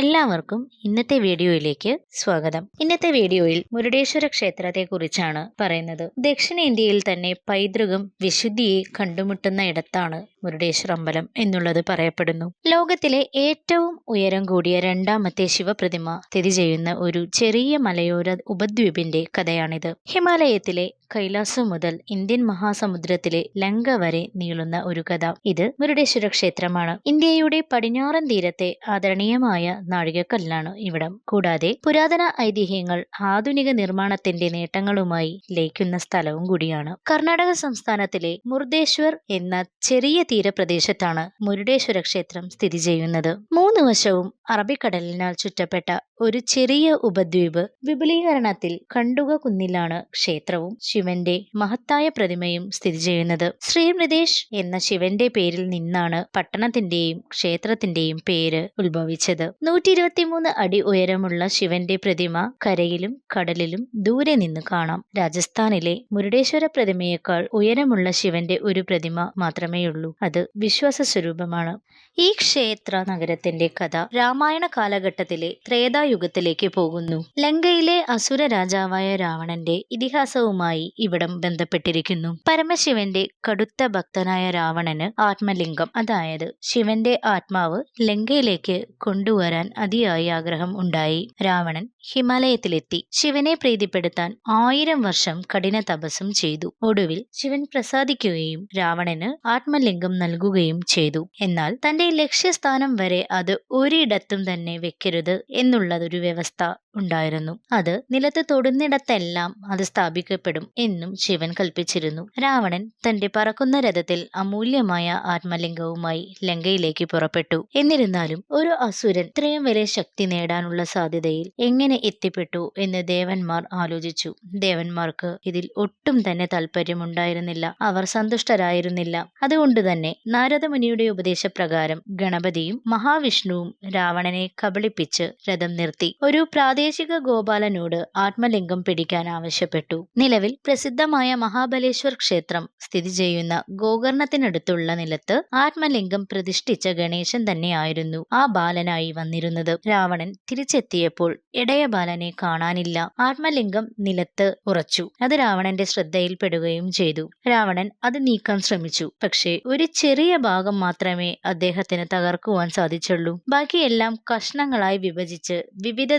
എല്ലാവർക്കും ഇന്നത്തെ വീഡിയോയിലേക്ക് സ്വാഗതം. ഇന്നത്തെ വീഡിയോയിൽ മുരുടേശ്വര ക്ഷേത്രത്തെ കുറിച്ചാണ് പറയുന്നത്. ദക്ഷിണേന്ത്യയിൽ തന്നെ പൈതൃകം വിശുദ്ധിയെ കണ്ടുമുട്ടുന്ന ഇടത്താണ് മുരുടേശ്വര അമ്പലം എന്നുള്ളത് പറയപ്പെടുന്നു. ലോകത്തിലെ ഏറ്റവും ഉയരം കൂടിയ രണ്ടാമത്തെ ശിവപ്രതിമ സ്ഥിതി ചെയ്യുന്ന ഒരു ചെറിയ മലയോര ഉപദ്വീപിന്റെ കഥയാണിത്. ഹിമാലയത്തിലെ കൈലാസം മുതൽ ഇന്ത്യൻ മഹാസമുദ്രത്തിലെ ലങ്ക വരെ നീളുന്ന ഒരു കഥ. ഇത് മുരുടേശ്വര ക്ഷേത്രമാണ്. ഇന്ത്യയുടെ പടിഞ്ഞാറൻ തീരത്തെ ആദരണീയമായ നാഴികക്കല്ലാണ് ഇവിടം. കൂടാതെ പുരാതന ഐതിഹ്യങ്ങൾ ആധുനിക നിർമ്മാണത്തിന്റെ നേട്ടങ്ങളുമായി ലയിക്കുന്ന സ്ഥലവും കൂടിയാണ്. കർണാടക സംസ്ഥാനത്തിലെ മുർദേശ്വർ എന്ന ചെറിയ തീരപ്രദേശത്താണ് മുരുടേശ്വര ക്ഷേത്രം സ്ഥിതി ചെയ്യുന്നത്. മൂന്ന് വശവും അറബിക്കടലിനാൽ ചുറ്റപ്പെട്ട ഒരു ചെറിയ ഉപദ്വീപ് വിപുലീകരണത്തിൽ കണ്ടുക കുന്നിലാണ് ക്ഷേത്രവും ശിവന്റെ മഹത്തായ പ്രതിമയും സ്ഥിതി ചെയ്യുന്നത്. ശ്രീമൃതേഷ് എന്ന ശിവന്റെ പേരിൽ നിന്നാണ് പട്ടണത്തിന്റെയും ക്ഷേത്രത്തിന്റെയും പേര് ഉത്ഭവിച്ചത്. നൂറ്റി ഇരുപത്തിമൂന്ന് അടി ഉയരമുള്ള ശിവന്റെ പ്രതിമ കരയിലും കടലിലും ദൂരെ നിന്ന് കാണാം. രാജസ്ഥാനിലെ മുരുടേശ്വര പ്രതിമയേക്കാൾ ഉയരമുള്ള ശിവന്റെ ഒരു പ്രതിമ മാത്രമേയുള്ളൂ. അത് വിശ്വാസ സ്വരൂപമാണ് ഈ ക്ഷേത്ര നഗരത്തിന്റെ കഥ രാമായണ കാലഘട്ടത്തിലെ ത്രേതായുഗത്തിലേക്ക് പോകുന്നു. ലങ്കയിലെ അസുര രാജാവായ രാവണന്റെ ഇതിഹാസവുമായി ഇവിടം ബന്ധപ്പെട്ടിരിക്കുന്നു. പരമശിവന്റെ കടുത്ത ഭക്തനായ രാവണന് ആത്മലിംഗം അതായത് ശിവന്റെ ആത്മാവ് ലങ്കയിലേക്ക് കൊണ്ടുവരാൻ അതിയായ ആഗ്രഹം ഉണ്ടായി. രാവണൻ ഹിമാലയത്തിലെത്തി. ശിവനെ പ്രീതിപ്പെടുത്താൻ ആയിരം വർഷം കഠിന തപസ്സും ചെയ്തു. ഒടുവിൽ ശിവൻ പ്രസാദിക്കുകയും രാവണന് ആത്മലിംഗം നൽകുകയും ചെയ്തു. എന്നാൽ തന്റെ ലക്ഷ്യസ്ഥാനം വരെ അത് ഒരിടത്തും തന്നെ വെക്കരുത് എന്നുള്ളതൊരു വ്യവസ്ഥ. ഉണ്ടായിരുന്നു. അത് നിലത്ത് തൊടുന്നിടത്തെല്ലാം അത് സ്ഥാപിക്കപ്പെടും എന്നും ശിവൻ കൽപ്പിച്ചിരുന്നു. രാവണൻ തന്റെ പറക്കുന്ന രഥത്തിൽ അമൂല്യമായ ആത്മലിംഗവുമായി ലങ്കയിലേക്ക് പുറപ്പെട്ടു. എന്നിരുന്നാലും ഒരു അസുരൻ ഇത്രയും വരെ ശക്തി നേടാനുള്ള സാധ്യതയിൽ എങ്ങനെ എത്തിപ്പെട്ടു എന്ന് ദേവന്മാർ ആലോചിച്ചു. ദേവന്മാർക്ക് ഇതിൽ ഒട്ടും തന്നെ താല്പര്യമുണ്ടായിരുന്നില്ല അവർ സന്തുഷ്ടരായിരുന്നില്ല. അതുകൊണ്ട് തന്നെ നാരദമുനിയുടെ ഉപദേശപ്രകാരം ഗണപതിയും മഹാവിഷ്ണുവും രാവണനെ കബളിപ്പിച്ച് രഥം നിർത്തി. ഒരു പ്രാദേശിക ഗോപാലനോട് ആത്മലിംഗം പിടിക്കാൻ ആവശ്യപ്പെട്ടു. നിലവിൽ പ്രസിദ്ധമായ മഹാബലേശ്വർ ക്ഷേത്രം സ്ഥിതി ചെയ്യുന്ന ഗോകർണത്തിനടുത്തുള്ള നിലത്ത് ആത്മലിംഗം പ്രതിഷ്ഠിച്ച ഗണേശൻ തന്നെയായിരുന്നു ആ ബാലനായി വന്നിരുന്നത്. രാവണൻ തിരിച്ചെത്തിയപ്പോൾ ഇടയ ബാലനെ കാണാനില്ല. ആത്മലിംഗം നിലത്ത് ഉറച്ചു. അത് രാവണന്റെ ശ്രദ്ധയിൽപ്പെടുകയും ചെയ്തു. രാവണൻ അത് നീക്കാൻ ശ്രമിച്ചു. പക്ഷേ ഒരു ചെറിയ ഭാഗം മാത്രമേ അദ്ദേഹത്തിന് തകർക്കുവാൻ സാധിച്ചുള്ളൂ. ബാക്കിയെല്ലാം കഷ്ണങ്ങളായി വിഭജിച്ച് വിവിധ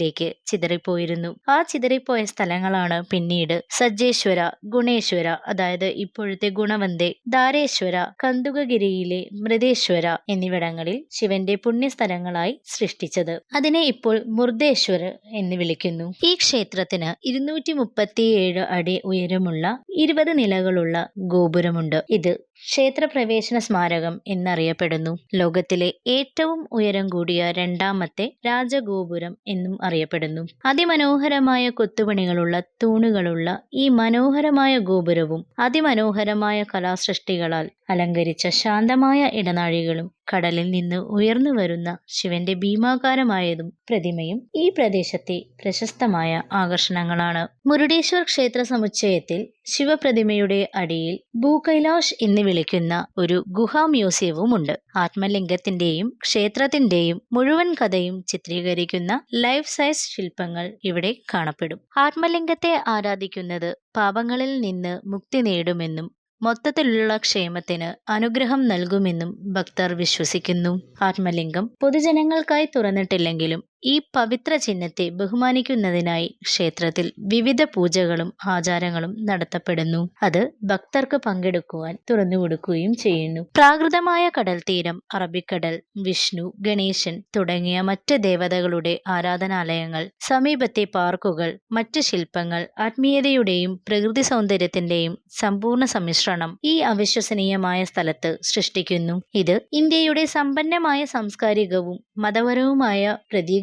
ദിശകളിലേക്ക് ചിതറിപ്പോയിരുന്നു. ആ ചിതറിപ്പോയ സ്ഥലങ്ങളാണ് പിന്നീട് സജ്ജേശ്വര ഗുണേശ്വര അതായത് ഇപ്പോഴത്തെ ഗുണവന്തെ ധാരേശ്വര കന്തുകഗിരിയിലെ മൃതേശ്വര എന്നിവിടങ്ങളിൽ ശിവന്റെ പുണ്യസ്ഥലങ്ങളായി സൃഷ്ടിച്ചത്. അതിനെ ഇപ്പോൾ മുർദേശ്വർ എന്ന് വിളിക്കുന്നു. ഈ ക്ഷേത്രത്തിന് ഇരുന്നൂറ്റി മുപ്പത്തിയേഴ് അടി ഉയരമുള്ള ഇരുപത് നിലകളുള്ള ഗോപുരമുണ്ട്. ഇത് ക്ഷേത്രപ്രവേശന സ്മാരകം എന്നറിയപ്പെടുന്നു. ലോകത്തിലെ ഏറ്റവും ഉയരം കൂടിയ രണ്ടാമത്തെ രാജഗോപുരം എന്നും അറിയപ്പെടുന്നു. അതിമനോഹരമായ കൊത്തുപണികളുള്ള തൂണുകളുള്ള ഈ മനോഹരമായ ഗോപുരവും അതിമനോഹരമായ കലാസൃഷ്ടികളാൽ അലങ്കരിച്ച ശാന്തമായ ഇടനാഴികളും കടലിൽ നിന്ന് ഉയർന്നു വരുന്ന ശിവന്റെ ഭീമാകാരമായതും പ്രതിമയും ഈ പ്രദേശത്തെ പ്രശസ്തമായ ആകർഷണങ്ങളാണ്. മുരുടേശ്വർ ക്ഷേത്ര സമുച്ചയത്തിൽ ശിവപ്രതിമയുടെ അടിയിൽ ഭൂകൈലാഷ് എന്ന് വിളിക്കുന്ന ഒരു ഗുഹാ മ്യൂസിയവും ഉണ്ട് ആത്മലിംഗത്തിന്റെയും ക്ഷേത്രത്തിന്റെയും മുഴുവൻ കഥയും ചിത്രീകരിക്കുന്ന ലൈഫ് സൈസ് ശില്പങ്ങൾ ഇവിടെ കാണപ്പെടും. ആത്മലിംഗത്തെ ആരാധിക്കുന്നത് പാപങ്ങളിൽ നിന്ന് മുക്തി നേടുമെന്നും മൊത്തത്തിലുള്ള ക്ഷേമത്തിന് അനുഗ്രഹം നൽകുമെന്നും ഭക്തർ വിശ്വസിക്കുന്നു. ആത്മലിംഗം പൊതുജനങ്ങൾക്കായി തുറന്നിട്ടില്ലെങ്കിലും ഈ പവിത്ര ചിഹ്നത്തെ ബഹുമാനിക്കുന്നതിനായി ക്ഷേത്രത്തിൽ വിവിധ പൂജകളും ആചാരങ്ങളും നടത്തപ്പെടുന്നു. അത് ഭക്തർക്ക് പങ്കെടുക്കുവാൻ തുറന്നുകൊടുക്കുകയും ചെയ്യുന്നു. പ്രാകൃതമായ കടൽ തീരം അറബിക്കടൽ വിഷ്ണു ഗണേശൻ തുടങ്ങിയ മറ്റ് ദേവതകളുടെ ആരാധനാലയങ്ങൾ സമീപത്തെ പാർക്കുകൾ മറ്റ് ശില്പങ്ങൾ ആത്മീയതയുടെയും പ്രകൃതി സൗന്ദര്യത്തിന്റെയും സമ്പൂർണ സമ്മിശ്രണം ഈ അവിശ്വസനീയമായ സ്ഥലത്ത് സൃഷ്ടിക്കുന്നു. ഇത് ഇന്ത്യയുടെ സമ്പന്നമായ സാംസ്കാരികവും മതപരവുമായ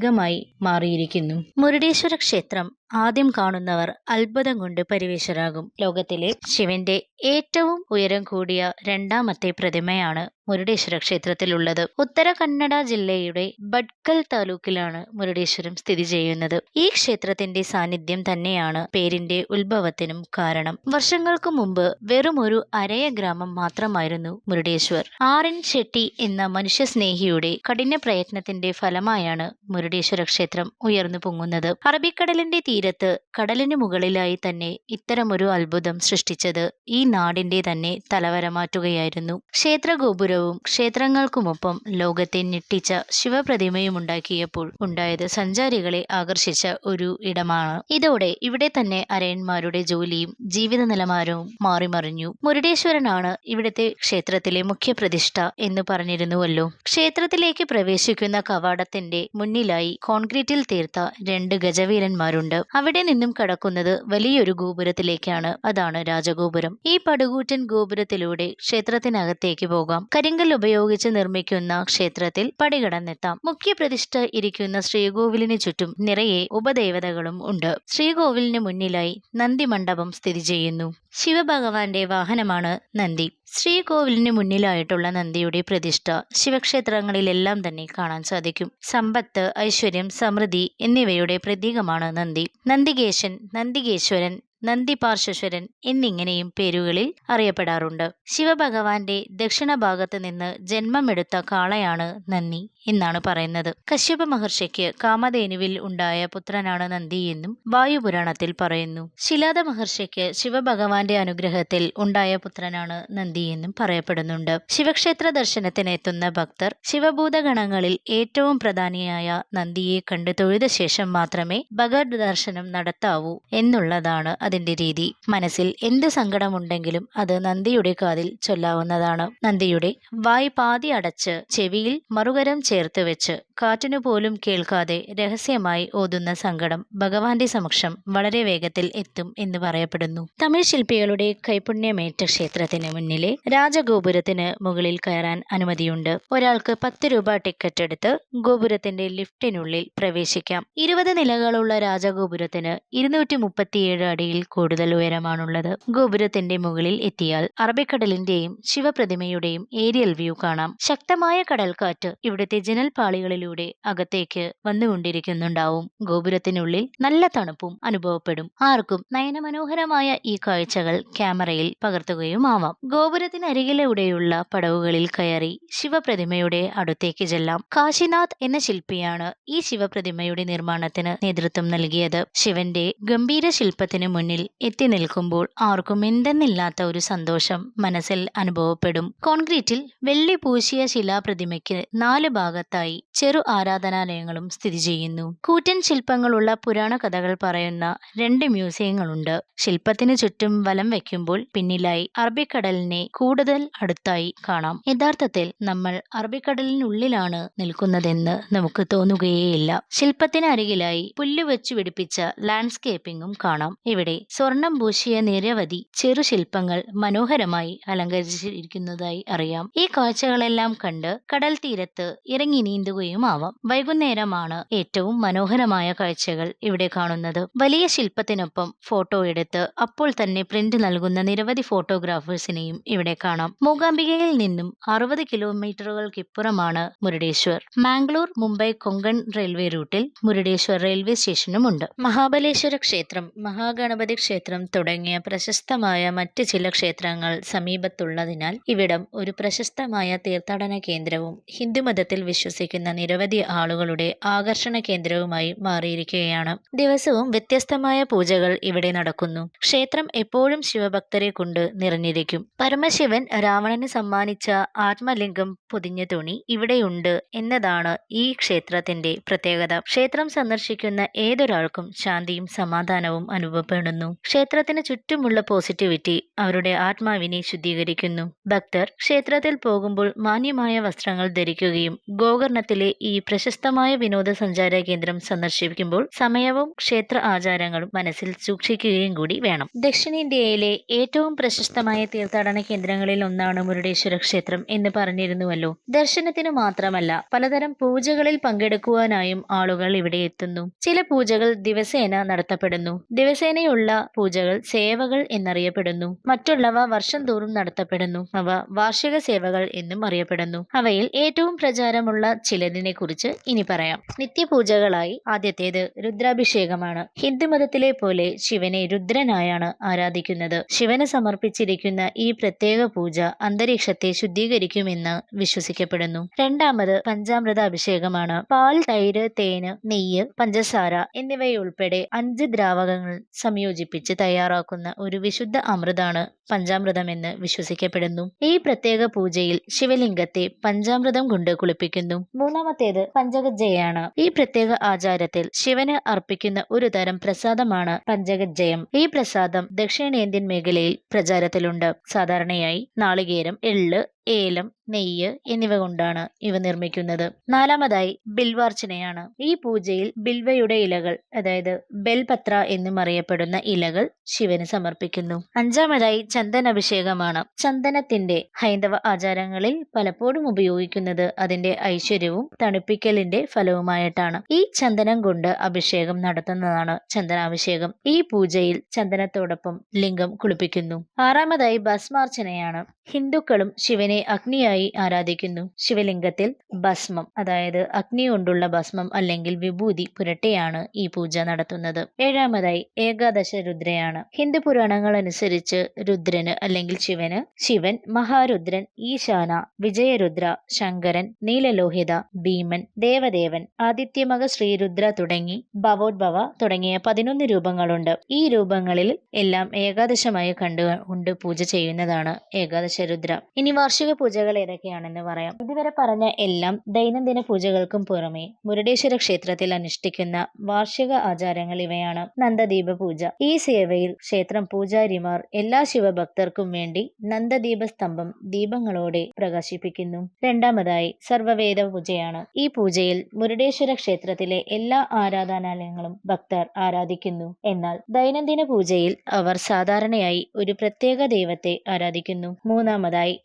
പ്രതീകമായി മാറിയിരിക്കുന്നു. മുരുടേശ്വര ക്ഷേത്രം ആദ്യം കാണുന്നവർ അത്ഭുതം കൊണ്ട് പരിവേശരാകും ലോകത്തിലെ ശിവന്റെ ഏറ്റവും ഉയരം കൂടിയ രണ്ടാമത്തെ പ്രതിമയാണ് മുരുടേശ്വര ക്ഷേത്രത്തിലുള്ളത്. ഉത്തര കന്നഡ ജില്ലയുടെ ബഡ്കൽ താലൂക്കിലാണ് മുരുടേശ്വരം സ്ഥിതി ചെയ്യുന്നത്. ഈ ക്ഷേത്രത്തിന്റെ സാന്നിധ്യം തന്നെയാണ് പേരിന്റെ ഉത്ഭവത്തിനും കാരണം. വർഷങ്ങൾക്ക് മുമ്പ് വെറും ഒരു അരയ ഗ്രാമം മാത്രമായിരുന്നു മുരുടേശ്വർ. ആർ എൻ ഷെട്ടി എന്ന മനുഷ്യസ്നേഹിയുടെ കഠിന പ്രയത്നത്തിന്റെ ഫലമായാണ് മുരുടേശ്വര ക്ഷേത്രം ഉയർന്നു പൊങ്ങുന്നത്. അറബിക്കടലിന്റെ തീരത്ത് കടലിന് മുകളിലായി തന്നെ ഇത്തരമൊരു അത്ഭുതം സൃഷ്ടിച്ചത് ഈ നാടിന്റെ തന്നെ തലവരമാറ്റുകയായിരുന്നു. ക്ഷേത്രഗോപുരവും ക്ഷേത്ര ഗോപുരവും ക്ഷേത്രങ്ങൾക്കുമൊപ്പം ലോകത്തെ ഞെട്ടിച്ച ശിവപ്രതിമയും ഉണ്ടാക്കിയപ്പോൾ ഉണ്ടായത് സഞ്ചാരികളെ ആകർഷിച്ച ഒരു ഇടമാണ്. ഇതോടെ ഇവിടെ തന്നെ അരയന്മാരുടെ ജോലിയും ജീവിത നിലവാരവും മാറിമറിഞ്ഞു. മുരുടേശ്വരനാണ് ഇവിടുത്തെ ക്ഷേത്രത്തിലെ മുഖ്യ പ്രതിഷ്ഠ എന്ന് പറഞ്ഞിരുന്നുവല്ലോ. ക്ഷേത്രത്തിലേക്ക് പ്രവേശിക്കുന്ന കവാടത്തിന്റെ മുന്നിലായി കോൺക്രീറ്റിൽ തീർത്ത രണ്ട് ഗജവീരന്മാരുണ്ട്. അവിടെ നിന്നും കടക്കുന്നത് വലിയൊരു ഗോപുരത്തിലേക്കാണ്. അതാണ് രാജഗോപുരം. ഈ പടുകൂറ്റൻ ഗോപുരത്തിലൂടെ ക്ഷേത്രത്തിനകത്തേക്ക് പോകാം. കരിങ്കൽ ഉപയോഗിച്ച് നിർമ്മിക്കുന്ന ക്ഷേത്രത്തിൽ പടികടന്നെത്താം. മുഖ്യ പ്രതിഷ്ഠ ഇരിക്കുന്ന ശ്രീകോവിലിന് ചുറ്റും നിറയെ ഉപദേവതകളും ഉണ്ട്. ശ്രീകോവിലിന് മുന്നിലായി നന്ദി മണ്ഡപം സ്ഥിതി ചെയ്യുന്നു. ശിവഭഗവാന്റെ വാഹനമാണ് നന്ദി. ശ്രീകോവിലിന് മുന്നിലായിട്ടുള്ള നന്ദിയുടെ പ്രതിഷ്ഠ ശിവക്ഷേത്രങ്ങളിലെല്ലാം തന്നെ കാണാൻ സാധിക്കും. സമ്പത്ത് ഐശ്വര്യം സമൃദ്ധി എന്നിവയുടെ പ്രതീകമാണ് നന്ദി. നന്ദികേശൻ നന്ദികേശ്വരൻ നന്ദി പാർശ്വരൻ എന്നിങ്ങനെയും പേരുകളിൽ അറിയപ്പെടാറുണ്ട്. ശിവഭഗവാന്റെ ദക്ഷിണ ഭാഗത്ത് നിന്ന് ജന്മമെടുത്ത കാളയാണ് നന്ദി എന്നാണ് പറയുന്നത്. കശ്യപ മഹർഷിക്ക് കാമധേനുവിൽ ഉണ്ടായ പുത്രനാണ് നന്ദി എന്നും വായുപുരാണത്തിൽ പറയുന്നു. ശിലാദ മഹർഷിക്ക് ശിവഭഗവാന്റെ അനുഗ്രഹത്തിൽ ഉണ്ടായ പുത്രനാണ് നന്ദി എന്നും പറയപ്പെടുന്നുണ്ട്. ശിവക്ഷേത്ര ദർശനത്തിന് എത്തുന്ന ഭക്തർ ശിവഭൂതഗണങ്ങളിൽ ഏറ്റവും പ്രധാനിയായ നന്ദിയെ കണ്ട് തൊഴുത ശേഷം മാത്രമേ ഭഗവത് ദർശനം നടത്താവൂ എന്നുള്ളതാണ് അതിന്റെ രീതി. മനസ്സിൽ എന്ത് സങ്കടമുണ്ടെങ്കിലും അത് നന്ദിയുടെ കാതിൽ ചൊല്ലാവുന്നതാണ്. നന്ദിയുടെ വായ് പാതി അടച്ച് ചെവിയിൽ മറുകരം ചേർത്ത് വെച്ച് കാറ്റിനു പോലും കേൾക്കാതെ രഹസ്യമായി ഓതുന്ന സങ്കടം ഭഗവാന്റെ സമക്ഷം വളരെ വേഗത്തിൽ എത്തും എന്ന് പറയപ്പെടുന്നു. തമിഴ് ശില്പികളുടെ കൈപുണ്യമേറ്റ ക്ഷേത്രത്തിന് മുന്നിലെ രാജഗോപുരത്തിന് മുകളിൽ കയറാൻ അനുമതിയുണ്ട്. ഒരാൾക്ക് പത്ത് രൂപ ടിക്കറ്റ് എടുത്ത് ഗോപുരത്തിന്റെ ലിഫ്റ്റിനുള്ളിൽ പ്രവേശിക്കാം. ഇരുപത് നിലകളുള്ള രാജഗോപുരത്തിന് ഇരുന്നൂറ്റി മുപ്പത്തിയേഴ് അടിയിൽ കൂടുതൽ ഉയരമാണുള്ളത്. ഗോപുരത്തിന്റെ മുകളിൽ എത്തിയാൽ അറബിക്കടലിന്റെയും ശിവപ്രതിമയുടെയും ഏരിയൽ വ്യൂ കാണാം. ശക്തമായ കടൽക്കാറ്റ് ഇവിടുത്തെ ജനൽപാളികളിലൂടെ അകത്തേക്ക് വന്നുകൊണ്ടിരിക്കുന്നുണ്ടാവും. ഗോപുരത്തിനുള്ളിൽ നല്ല തണുപ്പും അനുഭവപ്പെടും. ആർക്കും നയനമനോഹരമായ ഈ കാഴ്ചകൾ ക്യാമറയിൽ പകർത്തുകയും പകർത്തുകയുമാവാം. ഗോപുരത്തിനരികിലൂടെയുള്ള പടവുകളിൽ കയറി ശിവപ്രതിമയുടെ അടുത്തേക്ക് ചെല്ലാം. കാശിനാഥ് എന്ന ശില്പിയാണ് ഈ ശിവപ്രതിമയുടെ നിർമ്മാണത്തിന് നേതൃത്വം നൽകിയത്. ശിവന്റെ ഗംഭീര ശില്പത്തിന് മുന്നിൽ എത്തി നിൽക്കുമ്പോൾ ആർക്കും എന്തെന്നില്ലാത്ത ഒരു സന്തോഷം മനസ്സിൽ അനുഭവപ്പെടും. കോൺക്രീറ്റിൽ വെള്ളി പൂശിയ ശിലാപ്രതിമയ്ക്ക് നാല് ഭാഗത്തായി ചെറു ആരാധനാലയങ്ങളും സ്ഥിതി ചെയ്യുന്നു. കൂറ്റൻ ശില്പങ്ങളുള്ള പുരാണ കഥകൾ പറയുന്ന രണ്ട് മ്യൂസിയങ്ങളുണ്ട്. ശില്പത്തിന് ചുറ്റും വലം വെക്കുമ്പോൾ പിന്നിലായി അറബിക്കടലിനെ കൂടുതൽ അടുത്തായി കാണാം. യഥാർത്ഥത്തിൽ നമ്മൾ അറബിക്കടലിനുള്ളിലാണ് നിൽക്കുന്നതെന്ന് നമുക്ക് തോന്നുകയേയില്ല. ശില്പത്തിന് അരികിലായി പുല്ലുവെച്ചു പിടിപ്പിച്ച ലാൻഡ്സ്കേപ്പിംഗും കാണാം. ഇവിടെ സ്വർണം പൂശിയ നിരവധി ചെറു ശില്പങ്ങൾ മനോഹരമായി അലങ്കരിച്ചിരിക്കുന്നതായി അറിയാം. ഈ കാഴ്ചകളെല്ലാം കണ്ട് കടൽ തീരത്ത് ഇറങ്ങി നീന്തുകയും ആവാം വൈകുന്നേരമാണ് ഏറ്റവും മനോഹരമായ കാഴ്ചകൾ ഇവിടെ കാണുന്നത്. വലിയ ശില്പത്തിനൊപ്പം ഫോട്ടോ എടുത്ത് അപ്പോൾ തന്നെ പ്രിന്റ് നൽകുന്ന നിരവധി ഫോട്ടോഗ്രാഫേഴ്സിനെയും ഇവിടെ കാണാം. മൂകാംബികയിൽ നിന്നും അറുപത് കിലോമീറ്ററുകൾക്കിപ്പുറമാണ് മുരുടേശ്വർ. മാംഗ്ലൂർ മുംബൈ കൊങ്കൺ റെയിൽവേ റൂട്ടിൽ മുരുടേശ്വർ റെയിൽവേ സ്റ്റേഷനുമുണ്ട് മഹാബലേശ്വര ക്ഷേത്രം മഹാഗണപതി ക്ഷേത്രം തുടങ്ങിയ പ്രശസ്തമായ മറ്റ് ചില ക്ഷേത്രങ്ങൾ സമീപത്തുള്ളതിനാൽ ഇവിടം ഒരു പ്രശസ്തമായ തീർത്ഥാടന കേന്ദ്രവും ഹിന്ദുമതത്തിൽ വിശ്വസിക്കുന്ന നിരവധി ആളുകളുടെ ആകർഷണ കേന്ദ്രവുമായി മാറിയിരിക്കുകയാണ്. ദിവസവും വ്യത്യസ്തമായ പൂജകൾ ഇവിടെ നടക്കുന്നു. ക്ഷേത്രം എപ്പോഴും ശിവഭക്തരെ കൊണ്ട് നിറഞ്ഞിരിക്കും. പരമശിവൻ രാവണന് സമ്മാനിച്ച ആത്മലിംഗം പൊതിഞ്ഞ തുണി ഇവിടെയുണ്ട് എന്നതാണ് ഈ ക്ഷേത്രത്തിന്റെ പ്രത്യേകത. ക്ഷേത്രം സന്ദർശിക്കുന്ന ഏതൊരാൾക്കും ശാന്തിയും സമാധാനവും അനുഭവപ്പെടുന്നു. നൽകുന്നു ക്ഷേത്രത്തിന് ചുറ്റുമുള്ള പോസിറ്റിവിറ്റി അവരുടെ ആത്മാവിനെ ശുദ്ധീകരിക്കുന്നു. ഭക്തർ ക്ഷേത്രത്തിൽ പോകുമ്പോൾ മാന്യമായ വസ്ത്രങ്ങൾ ധരിക്കുകയും ഗോകർണത്തിലെ ഈ പ്രശസ്തമായ വിനോദസഞ്ചാര കേന്ദ്രം സന്ദർശിക്കുമ്പോൾ സമയവും ക്ഷേത്ര ആചാരങ്ങളും മനസ്സിൽ സൂക്ഷിക്കുകയും കൂടി വേണം. ദക്ഷിണേന്ത്യയിലെ ഏറ്റവും പ്രശസ്തമായ തീർത്ഥാടന കേന്ദ്രങ്ങളിൽ ഒന്നാണ് മുരുടേശ്വര ക്ഷേത്രം എന്ന് പറഞ്ഞിരുന്നുവല്ലോ. ദർശനത്തിനു മാത്രമല്ല പലതരം പൂജകളിൽ പങ്കെടുക്കുവാനായും ആളുകൾ ഇവിടെ എത്തുന്നു. ചില പൂജകൾ ദിവസേന നടത്തപ്പെടുന്നു. ദിവസേനയുള്ള പൂജകൾ സേവകൾ എന്നറിയപ്പെടുന്നു. മറ്റുള്ളവ വർഷം തോറും നടത്തപ്പെടുന്നു. അവ വാർഷിക സേവകൾ എന്നും അറിയപ്പെടുന്നു. അവയിൽ ഏറ്റവും പ്രചാരമുള്ള ചിലതിനെ കുറിച്ച് ഇനി പറയാം. നിത്യപൂജകളായി ആദ്യത്തേത് രുദ്രാഭിഷേകമാണ്. ഹിന്ദുമതത്തിലെ പോലെ ശിവനെ രുദ്രനായാണ് ആരാധിക്കുന്നത്. ശിവന് സമർപ്പിച്ചിരിക്കുന്ന ഈ പ്രത്യേക പൂജ അന്തരീക്ഷത്തെ ശുദ്ധീകരിക്കുമെന്ന് വിശ്വസിക്കപ്പെടുന്നു. രണ്ടാമത് പഞ്ചാമൃത അഭിഷേകമാണ് പാൽ തൈര് തേന് നെയ്യ് പഞ്ചസാര എന്നിവയുൾപ്പെടെ അഞ്ച് ദ്രാവകങ്ങൾ സംയോജിപ്പിച്ച് തയ്യാറാക്കുന്ന ഒരു വിശുദ്ധ അമൃതാണ് പഞ്ചാമൃതമെന്ന് വിശ്വസിക്കപ്പെടുന്നു. ഈ പ്രത്യേക പൂജയിൽ ശിവലിംഗത്തെ പഞ്ചാമൃതം കൊണ്ട് കുളിപ്പിക്കുന്നു. മൂന്നാമത്തേത് പഞ്ചഗജ്ജയാണ് ഈ പ്രത്യേക ആചാരത്തിൽ ശിവന് അർപ്പിക്കുന്ന ഒരു തരം പ്രസാദമാണ് പഞ്ചഗജ്ജയം ഈ പ്രസാദം ദക്ഷിണേന്ത്യൻ മേഖലയിൽ പ്രചാരത്തിലുണ്ട്. സാധാരണയായി നാളികേരം എള്ള് ഏലം നെയ്യ് എന്നിവ കൊണ്ടാണ് ഇവ നിർമ്മിക്കുന്നത്. നാലാമതായി ബിൽവാർച്ചനയാണ്. ഈ പൂജയിൽ ബിൽവയുടെ ഇലകൾ അതായത് ബെൽപത്ര എന്നും അറിയപ്പെടുന്ന ഇലകൾ ശിവന് സമർപ്പിക്കുന്നു. അഞ്ചാമതായി ചന്ദന അഭിഷേകമാണ് ചന്ദനത്തിന്റെ ഹൈന്ദവ ആചാരങ്ങളിൽ പലപ്പോഴും ഉപയോഗിക്കുന്നത് അതിന്റെ ഐശ്വര്യവും തണുപ്പിക്കലിന്റെ ഫലവുമായിട്ടാണ്. ഈ ചന്ദനം കൊണ്ട് അഭിഷേകം നടത്തുന്നതാണ് ചന്ദനാഭിഷേകം. ഈ പൂജയിൽ ചന്ദനത്തോടൊപ്പം ലിംഗം കുളിപ്പിക്കുന്നു. ആറാമതായി ഭസ്മാർച്ചനയാണ്. ഹിന്ദുക്കളും ശിവനെ അഗ്നിയായി ആരാധിക്കുന്നു. ശിവലിംഗത്തിൽ ഭസ്മം അതായത് അഗ്നി കൊണ്ടുള്ള ഭസ്മം അല്ലെങ്കിൽ വിഭൂതി പുരട്ടിയാണ് ഈ പൂജ നടത്തുന്നത്. ഏഴാമതായി ഏകാദശ രുദ്രയാണ്. ഹിന്ദു പുരാണങ്ങൾ അനുസരിച്ച് രുദ്രന് അല്ലെങ്കിൽ ശിവന് ശിവൻ മഹാരുദ്രൻ ഈശാന വിജയരുദ്ര ശങ്കരൻ നീലലോഹിത ഭീമൻ ദേവദേവൻ ആദിത്യമക ശ്രീരുദ്ര തുടങ്ങി ഭവോദ്ഭവ തുടങ്ങിയ പതിനൊന്ന് രൂപങ്ങളുണ്ട്. ഈ രൂപങ്ങളിൽ എല്ലാം ഏകാദശമായി കണ്ടുകൊണ്ട് പൂജ ചെയ്യുന്നതാണ് ഏകാദശ രുദ്ര. ഇനി വാർഷിക പൂജകൾ ഏതൊക്കെയാണെന്ന് പറയാം. ഇതുവരെ പറഞ്ഞ എല്ലാം ദൈനംദിന പൂജകൾക്കും പുറമെ മുരുടേശ്വര ക്ഷേത്രത്തിൽ അനുഷ്ഠിക്കുന്ന വാർഷിക ആചാരങ്ങൾ ഇവയാണ്. നന്ദദീപ പൂജ. ഈ സേവയിൽ ക്ഷേത്രം പൂജാരിമാർ എല്ലാ ശിവഭക്തർക്കും വേണ്ടി നന്ദദീപ സ്തംഭം ദീപങ്ങളോടെ പ്രകാശിപ്പിക്കുന്നു. രണ്ടാമതായി സർവവേദ പൂജയാണ്. ഈ പൂജയിൽ മുരുടേശ്വര ക്ഷേത്രത്തിലെ എല്ലാ ആരാധനാലയങ്ങളും ഭക്തർ ആരാധിക്കുന്നു. എന്നാൽ ദൈനംദിന പൂജയിൽ അവർ സാധാരണയായി ഒരു പ്രത്യേക ദൈവത്തെ ആരാധിക്കുന്നു. മൂന്നാമതായി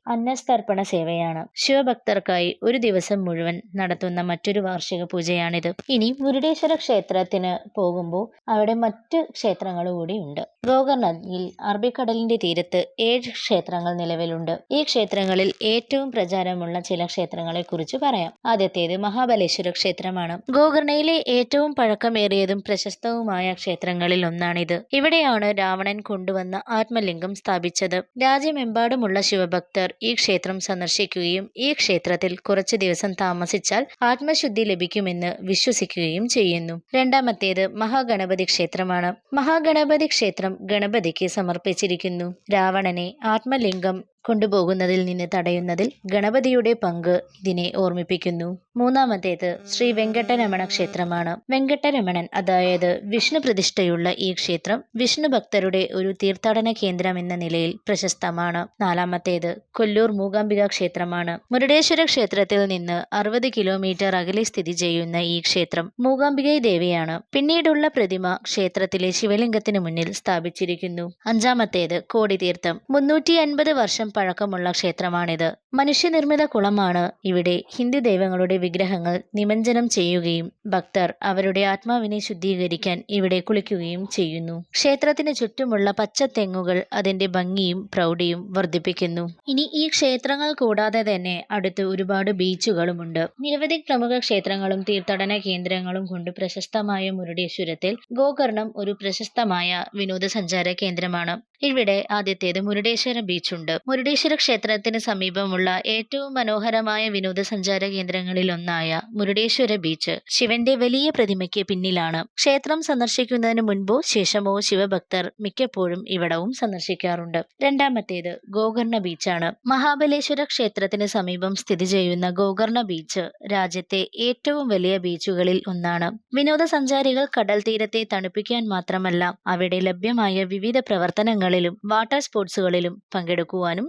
അന്നസ്തർപ്പണ സേവയാണ്. ശിവഭക്തർക്കായി ഒരു ദിവസം മുഴുവൻ നടത്തുന്ന മറ്റൊരു വാർഷിക പൂജയാണിത്. ഇനി മുരുടേശ്വര ക്ഷേത്രത്തിന് പോകുമ്പോൾ അവിടെ മറ്റ് ക്ഷേത്രങ്ങൾ കൂടി ഉണ്ട്. ഗോകർണയിൽ അറബിക്കടലിന്റെ തീരത്ത് ഏഴ് ക്ഷേത്രങ്ങൾ നിലവിലുണ്ട്. ഈ ക്ഷേത്രങ്ങളിൽ ഏറ്റവും പ്രചാരമുള്ള ചില ക്ഷേത്രങ്ങളെ കുറിച്ച് പറയാം. ആദ്യത്തേത് മഹാബലേശ്വര ക്ഷേത്രമാണ്. ഗോകർണയിലെ ഏറ്റവും പഴക്കമേറിയതും പ്രശസ്തവുമായ ക്ഷേത്രങ്ങളിൽ ഒന്നാണിത്. ഇവിടെയാണ് രാവണൻ കൊണ്ടുവന്ന ആത്മലിംഗം സ്ഥാപിച്ചത്. രാജ്യമെമ്പാടുമുള്ള ശിവഭക്തർ ഈ ക്ഷേത്രം സന്ദർശിക്കുകയും ഈ ക്ഷേത്രത്തിൽ കുറച്ചു ദിവസം താമസിച്ചാൽ ആത്മശുദ്ധി ലഭിക്കുമെന്ന് വിശ്വസിക്കുകയും ചെയ്യുന്നു. രണ്ടാമത്തേത് മഹാഗണപതി ക്ഷേത്രമാണ്. മഹാഗണപതി ക്ഷേത്രം ഗണപതിക്ക് സമർപ്പിച്ചിരിക്കുന്നു. രാവണനെ ആത്മലിംഗം കൊണ്ടുപോകുന്നതിൽ നിന്ന് തടയുന്നതിൽ ഗണപതിയുടെ പങ്ക് ഇതിനെ ഓർമ്മിപ്പിക്കുന്നു. മൂന്നാമത്തേത് ശ്രീ വെങ്കട്ടരമണ ക്ഷേത്രമാണ്. വെങ്കട്ടരമണൻ അതായത് വിഷ്ണു പ്രതിഷ്ഠയുള്ള ഈ ക്ഷേത്രം വിഷ്ണു ഭക്തരുടെ ഒരു തീർത്ഥാടന കേന്ദ്രം എന്ന നിലയിൽ പ്രശസ്തമാണ്. നാലാമത്തേത് കൊല്ലൂർ മൂകാംബിക ക്ഷേത്രമാണ്. മുരുടേശ്വര ക്ഷേത്രത്തിൽ നിന്ന് അറുപത് കിലോമീറ്റർ അകലെ സ്ഥിതി ചെയ്യുന്ന ഈ ക്ഷേത്രം മൂകാംബികൈ ദേവിയാണ്. പിന്നീടുള്ള പ്രതിമ ക്ഷേത്രത്തിലെ ശിവലിംഗത്തിന് മുന്നിൽ സ്ഥാപിച്ചിരിക്കുന്നു. അഞ്ചാമത്തേത് കോടിതീർത്ഥം. മുന്നൂറ്റി അൻപത് വർഷം പഴക്കമുള്ള ക്ഷേത്രമാണിത്. മനുഷ്യനിർമ്മിത കുളമാണ് ഇവിടെ ഹിന്ദു ദൈവങ്ങളുടെ വിഗ്രഹങ്ങൾ നിമഞ്ജനം ചെയ്യുകയും ഭക്തർ അവരുടെ ആത്മാവിനെ ശുദ്ധീകരിക്കാൻ ഇവിടെ കുളിക്കുകയും ചെയ്യുന്നു. ക്ഷേത്രത്തിന് ചുറ്റുമുള്ള പച്ചത്തെങ്ങുകൾ അതിന്റെ ഭംഗിയും പ്രൗഢിയും വർദ്ധിപ്പിക്കുന്നു. ഇനി ഈ ക്ഷേത്രങ്ങൾ കൂടാതെ തന്നെ അടുത്ത് ഒരുപാട് ബീച്ചുകളുമുണ്ട് നിരവധി പ്രമുഖ ക്ഷേത്രങ്ങളും തീർത്ഥാടന കേന്ദ്രങ്ങളും കൊണ്ട് പ്രശസ്തമായ മുരുടേശ്വരത്തിൽ ഗോകർണം ഒരു പ്രശസ്തമായ വിനോദസഞ്ചാര കേന്ദ്രമാണ്. ഇവിടെ ആദ്യത്തേത് മുരുടേശ്വര ബീച്ചുണ്ട്. മുരുടേശ്വര ക്ഷേത്രത്തിന് സമീപമുള്ള ഏറ്റവും മനോഹരമായ വിനോദസഞ്ചാര കേന്ദ്രങ്ങളിലൊന്നായ മുരുടേശ്വര ബീച്ച് ശിവന്റെ വലിയ പ്രതിമയ്ക്ക് പിന്നിലാണ്. ക്ഷേത്രം സന്ദർശിക്കുന്നതിന് മുൻപോ ശേഷമോ ശിവഭക്തർ മിക്കപ്പോഴും ഇവിടവും സന്ദർശിക്കാറുണ്ട്. രണ്ടാമത്തേത് ഗോകർണ ബീച്ചാണ്. മഹാബലേശ്വര ക്ഷേത്രത്തിന് സമീപം സ്ഥിതി ചെയ്യുന്ന ഗോകർണ ബീച്ച് രാജ്യത്തെ ഏറ്റവും വലിയ ബീച്ചുകളിൽ ഒന്നാണ്. വിനോദസഞ്ചാരികൾ കടൽ തീരത്തെ തണുപ്പിക്കാൻ മാത്രമല്ല അവിടെ ലഭ്യമായ വിവിധ പ്രവർത്തനങ്ങളിലും വാട്ടർ സ്പോർട്സുകളിലും പങ്കെടുക്കുവാനും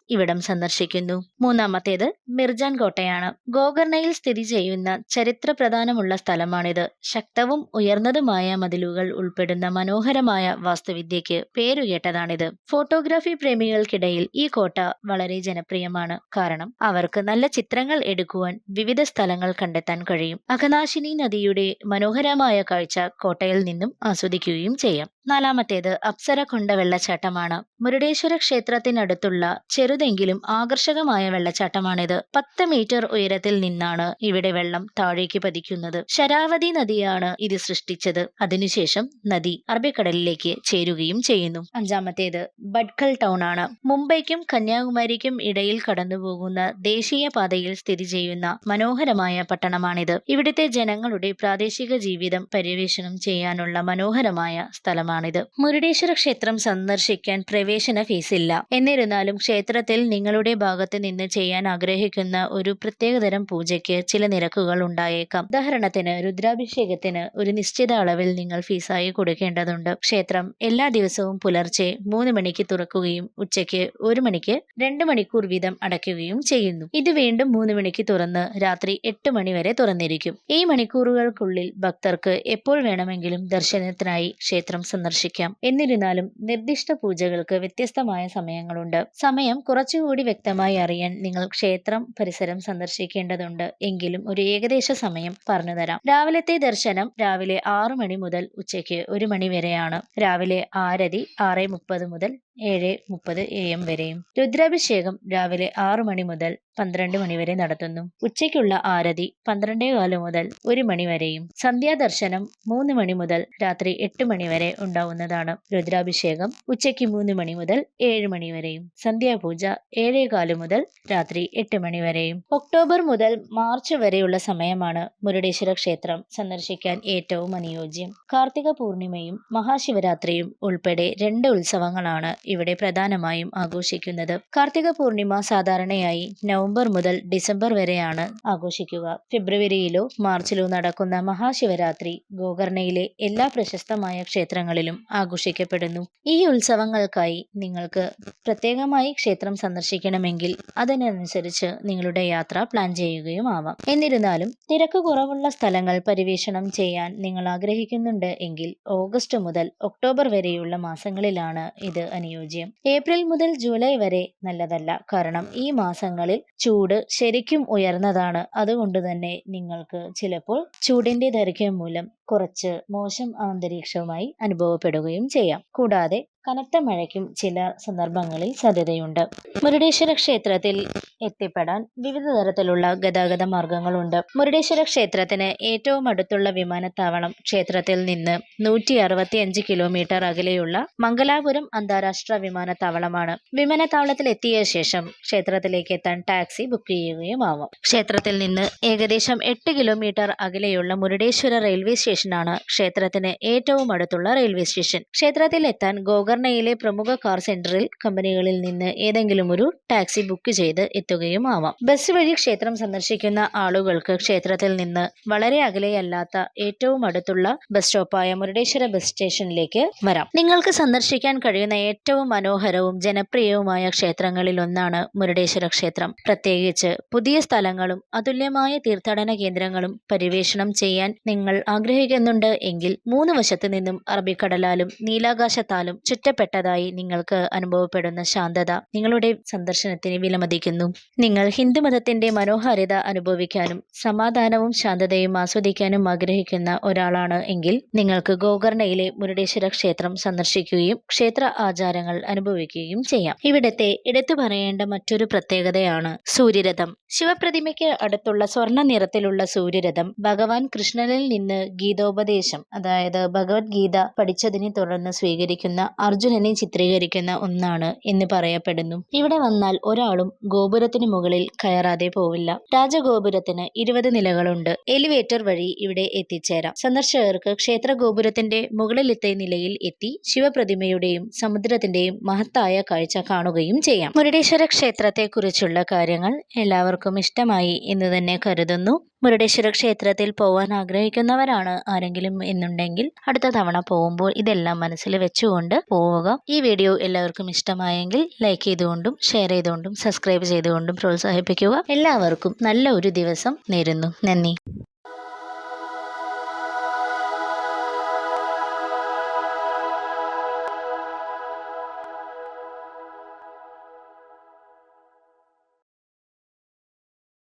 ഇവിടം സന്ദർശിക്കുന്നു. മൂന്നാമത്തേത് മിർജാൻ കോട്ടയാണ്. ഗോകർണയിൽ സ്ഥിതി ചെയ്യുന്ന ചരിത്ര പ്രധാനമുള്ള സ്ഥലമാണിത്. ശക്തവും ഉയർന്നതുമായ മതിലുകൾ ഉൾപ്പെടുന്ന മനോഹരമായ വാസ്തുവിദ്യയ്ക്ക് പേരുകേട്ടതാണിത് ഫോട്ടോഗ്രാഫി പ്രേമികൾക്കിടയിൽ ഈ കോട്ട വളരെ ജനപ്രിയമാണ്. കാരണം അവർക്ക് നല്ല ചിത്രങ്ങൾ എടുക്കുവാൻ വിവിധ സ്ഥലങ്ങൾ കണ്ടെത്താൻ കഴിയും. അഘനാശിനി നദിയുടെ മനോഹരമായ കാഴ്ച കോട്ടയിൽ നിന്നും ആസ്വദിക്കുകയും ചെയ്യാം. നാലാമത്തേത് അപ്സര കൊണ്ട വെള്ളച്ചാട്ടമാണ്. മുരുടേശ്വര ക്ഷേത്രത്തിനടുത്തുള്ള ചെറുതെങ്കിലും ആകർഷകമായ വെള്ളച്ചാട്ടമാണിത്. പത്ത് മീറ്റർ ഉയരത്തിൽ നിന്നാണ് ഇവിടെ വെള്ളം താഴേക്ക് പതിക്കുന്നത്. ശരാവതി നദിയാണ് ഇത് സൃഷ്ടിച്ചത്. അതിനുശേഷം നദി അറബിക്കടലിലേക്ക് ചേരുകയും ചെയ്യുന്നു. അഞ്ചാമത്തേത് ബഡ്കൽ ടൗൺ ആണ് മുംബൈക്കും കന്യാകുമാരിക്കും ഇടയിൽ കടന്നുപോകുന്ന ദേശീയ പാതയിൽ സ്ഥിതി ചെയ്യുന്ന മനോഹരമായ പട്ടണമാണിത്. ഇവിടുത്തെ ജനങ്ങളുടെ പ്രാദേശിക ജീവിതം പര്യവേഷണം ചെയ്യാനുള്ള മനോഹരമായ സ്ഥലമാണിത്. മുരുടേശ്വര ക്ഷേത്രം സന്ദർശിക്കാൻ പ്രവേശന ഫീസ് ഇല്ല എന്നിരുന്നാലും ക്ഷേത്രത്തിൽ നിങ്ങളുടെ ഭാഗത്ത് നിന്ന് ചെയ്യാൻ ആഗ്രഹിക്കുന്ന ഒരു പ്രത്യേകതരം പൂജയ്ക്ക് ചില നിരക്കുകൾ ഉണ്ടായേക്കാം. ഉദാഹരണത്തിന് രുദ്രാഭിഷേകത്തിന് ഒരു നിശ്ചിത അളവിൽ നിങ്ങൾ ഫീസായി കൊടുക്കേണ്ടതുണ്ട്. ക്ഷേത്രം എല്ലാ ദിവസവും പുലർച്ചെ മൂന്ന് മണിക്ക് തുറക്കുകയും ഉച്ചയ്ക്ക് ഒരു മണിക്ക് രണ്ട് മണിക്കൂർ വീതം അടയ്ക്കുകയും ചെയ്യുന്നു. ഇത് വീണ്ടും മൂന്ന് മണിക്ക് തുറന്ന് രാത്രി എട്ട് മണി വരെ തുറന്നിരിക്കും. ഈ മണിക്കൂറുകൾക്കുള്ളിൽ ഭക്തർക്ക് എപ്പോൾ വേണമെങ്കിലും ദർശനത്തിനായി ക്ഷേത്രം സന്ദർശിക്കാം. എന്നിരുന്നാലും നിർദ്ദിഷ്ട പൂജകൾക്ക് വ്യത്യസ്തമായ സമയങ്ങളുണ്ട്. സമയം കുറച്ചുകൂടി വ്യക്തമായി അറിയാൻ നിങ്ങൾ ക്ഷേത്രം പരിസരം സന്ദർശിക്കേണ്ടതുണ്ട്. എങ്കിലും ഒരു ഏകദേശ സമയം പറഞ്ഞുതരാം രാവിലത്തെ ദർശനം രാവിലെ ആറു മണി മുതൽ ഉച്ചയ്ക്ക് ഒരു മണി വരെയാണ്. രാവിലെ ആരതി ആറ് മുപ്പത് മുതൽ ഏഴ് മുപ്പത് എ എം വരെയും. രുദ്രാഭിഷേകം രാവിലെ ആറു മണി മുതൽ പന്ത്രണ്ട് മണി വരെ നടത്തുന്നു. ഉച്ചയ്ക്കുള്ള ആരതി പന്ത്രണ്ടേ കാൽ മുതൽ ഒരു മണി വരെയും. സന്ധ്യാദർശനം മൂന്ന് മണി മുതൽ രാത്രി എട്ട് മണി വരെ ഉണ്ടാവുന്നതാണ് രുദ്രാഭിഷേകം. ഉച്ചയ്ക്ക് മൂന്ന് മണി മുതൽ ഏഴ് മണി വരെയും. സന്ധ്യാപൂജ ഏഴേ കാൽ മുതൽ രാത്രി എട്ട് മണി വരെയും. ഒക്ടോബർ മുതൽ മാർച്ച് വരെയുള്ള സമയമാണ് മുരുടേശ്വര ക്ഷേത്രം സന്ദർശിക്കാൻ ഏറ്റവും അനുയോജ്യം. കാർത്തിക പൂർണിമയും മഹാശിവരാത്രിയും ഉൾപ്പെടെ രണ്ട് ഉത്സവങ്ങളാണ് ഇവിടെ പ്രധാനമായും ആഘോഷിക്കുന്നത്. കാർത്തിക പൂർണിമ സാധാരണയായി നവംബർ മുതൽ ഡിസംബർ വരെയാണ് ആഘോഷിക്കുക. ഫെബ്രുവരിയിലോ മാർച്ചിലോ നടക്കുന്ന മഹാശിവരാത്രി ഗോകർണയിലെ എല്ലാ പ്രശസ്തമായ ക്ഷേത്രങ്ങളിലും ആഘോഷിക്കപ്പെടുന്നു. ഈ ഉത്സവങ്ങൾക്കായി നിങ്ങൾക്ക് പ്രത്യേകമായി ക്ഷേത്രം സന്ദർശിക്കണമെങ്കിൽ അതിനനുസരിച്ച് നിങ്ങളുടെ യാത്ര പ്ലാൻ ചെയ്യുകയും ആവാം. എന്നിരുന്നാലും തിരക്ക് കുറവുള്ള സ്ഥലങ്ങൾ പര്യവേഷണം ചെയ്യാൻ നിങ്ങൾ ആഗ്രഹിക്കുന്നുണ്ട് എങ്കിൽ ഓഗസ്റ്റ് മുതൽ ഒക്ടോബർ വരെയുള്ള മാസങ്ങളിലാണ് ഇത് അനുയോജ്യം. ഏപ്രിൽ മുതൽ ജൂലൈ വരെ നല്ലതല്ല. കാരണം ഈ മാസങ്ങളിൽ ചൂട് ശരിക്കും ഉയർന്നതാണ്. അതുകൊണ്ട് തന്നെ നിങ്ങൾക്ക് ചിലപ്പോൾ ചൂടിന്റെ ദൈർഘ്യം മൂലം കുറച്ച് മോശം അന്തരീക്ഷവുമായി അനുഭവപ്പെടുകയും ചെയ്യാം. കൂടാതെ കനത്ത മഴയ്ക്കും ചില സന്ദർഭങ്ങളിൽ സാധ്യതയുണ്ട്. മുരുടേശ്വര ക്ഷേത്രത്തിൽ എത്തിപ്പെടാൻ വിവിധ തരത്തിലുള്ള ഗതാഗത മാർഗങ്ങളുണ്ട്. മുരുടേശ്വര ക്ഷേത്രത്തിന് ഏറ്റവും അടുത്തുള്ള വിമാനത്താവളം ക്ഷേത്രത്തിൽ നിന്ന് നൂറ്റി അറുപത്തിയഞ്ച് കിലോമീറ്റർ അകലെയുള്ള മംഗലാപുരം അന്താരാഷ്ട്ര വിമാനത്താവളമാണ്. വിമാനത്താവളത്തിൽ എത്തിയ ശേഷം ക്ഷേത്രത്തിലേക്ക് എത്താൻ ടാക്സി ബുക്ക് ചെയ്യുകയും ആവാം ക്ഷേത്രത്തിൽ നിന്ന് ഏകദേശം എട്ട് കിലോമീറ്റർ അകലെയുള്ള മുരുടേശ്വര റെയിൽവേ സ്റ്റേഷനാണ് ക്ഷേത്രത്തിന് ഏറ്റവും അടുത്തുള്ള റെയിൽവേ സ്റ്റേഷൻ. ക്ഷേത്രത്തിൽ എത്താൻ ഗോകർണയിലെ പ്രമുഖ കാർ സെന്ററിൽ കമ്പനികളിൽ നിന്ന് ഏതെങ്കിലും ഒരു ടാക്സി ബുക്ക് ചെയ്ത് എത്തുകയും ആവാം. ബസ് വഴി ക്ഷേത്രം സന്ദർശിക്കുന്ന ആളുകൾക്ക് ക്ഷേത്രത്തിൽ നിന്ന് വളരെ അകലെയല്ലാത്ത ഏറ്റവും അടുത്തുള്ള ബസ് സ്റ്റോപ്പായ മുരുടേശ്വര ബസ് സ്റ്റേഷനിലേക്ക് വരാം. നിങ്ങൾക്ക് സന്ദർശിക്കാൻ കഴിയുന്ന ഏറ്റവും മനോഹരവും ജനപ്രിയവുമായ ക്ഷേത്രങ്ങളിൽ ഒന്നാണ് മുരുടേശ്വര ക്ഷേത്രം. പ്രത്യേകിച്ച് പുതിയ സ്ഥലങ്ങളും അതുല്യമായ തീർത്ഥാടന കേന്ദ്രങ്ങളും പര്യവേഷണം ചെയ്യാൻ നിങ്ങൾ ആഗ്രഹിക്കുന്നുണ്ട് എങ്കിൽ മൂന്ന് വശത്തു നിന്നും അറബിക്കടലാലും നീലാകാശത്താലും ചുറ്റപ്പെട്ടതായി നിങ്ങൾക്ക് അനുഭവപ്പെടുന്ന ശാന്തത നിങ്ങളുടെ സന്ദർശനത്തിന് വിലമതിക്കുന്നു. നിങ്ങൾ ഹിന്ദുമതത്തിന്റെ മനോഹാരിത അനുഭവിക്കാനും സമാധാനവും ശാന്തതയും ആസ്വദിക്കാനും ആഗ്രഹിക്കുന്ന ഒരാളാണ് എങ്കിൽ നിങ്ങൾക്ക് ഗോകർണയിലെ മുരുടേശ്വര ക്ഷേത്രം സന്ദർശിക്കുകയും ക്ഷേത്ര ആചാരങ്ങൾ അനുഭവിക്കുകയും ചെയ്യാം. ഇവിടത്തെ എടുത്തു പറയേണ്ട മറ്റൊരു പ്രത്യേകതയാണ് സൂര്യരഥം. ശിവപ്രതിമയ്ക്ക് അടുത്തുള്ള സ്വർണ നിറത്തിലുള്ള സൂര്യരഥം ഭഗവാൻ കൃഷ്ണനിൽ നിന്ന് ഗീത ഗീതോപദേശം. അതായത് ഭഗവത്ഗീത പഠിച്ചതിനെ തുടർന്ന് സ്വീകരിക്കുന്ന അർജുനനെ ചിത്രീകരിക്കുന്ന ഒന്നാണ് എന്ന് പറയപ്പെടുന്നു. ഇവിടെ വന്നാൽ ഒരാളും ഗോപുരത്തിന് മുകളിൽ കയറാതെ പോവില്ല. രാജഗോപുരത്തിന് ഇരുപത് നിലകളുണ്ട്. എലിവേറ്റർ വഴി ഇവിടെ എത്തിച്ചേരാം. സന്ദർശകർക്ക് ക്ഷേത്ര ഗോപുരത്തിന്റെ മുകളിലത്തെ നിലയിൽ എത്തി ശിവപ്രതിമയുടെയും സമുദ്രത്തിന്റെയും മഹത്തായ കാഴ്ച കാണുകയും ചെയ്യാം. മുരുടേശ്വര ക്ഷേത്രത്തെക്കുറിച്ചുള്ള കാര്യങ്ങൾ എല്ലാവർക്കും ഇഷ്ടമായി എന്ന് തന്നെ കരുതുന്നു. മുരുടേശ്വര ക്ഷേത്രത്തിൽ പോവാൻ ആഗ്രഹിക്കുന്നവരാണ്. ആരെങ്കിലും എന്നുണ്ടെങ്കിൽ അടുത്ത തവണ പോകുമ്പോൾ ഇതെല്ലാം മനസ്സിൽ വെച്ചുകൊണ്ട് പോവുക. ഈ വീഡിയോ എല്ലാവർക്കും ഇഷ്ടമായെങ്കിൽ ലൈക്ക് ചെയ്തുകൊണ്ടും ഷെയർ ചെയ്തുകൊണ്ടും സബ്സ്ക്രൈബ് ചെയ്തുകൊണ്ടും പ്രോത്സാഹിപ്പിക്കുക. എല്ലാവർക്കും നല്ല ഒരു ദിവസം നേരുന്നു. നന്ദി.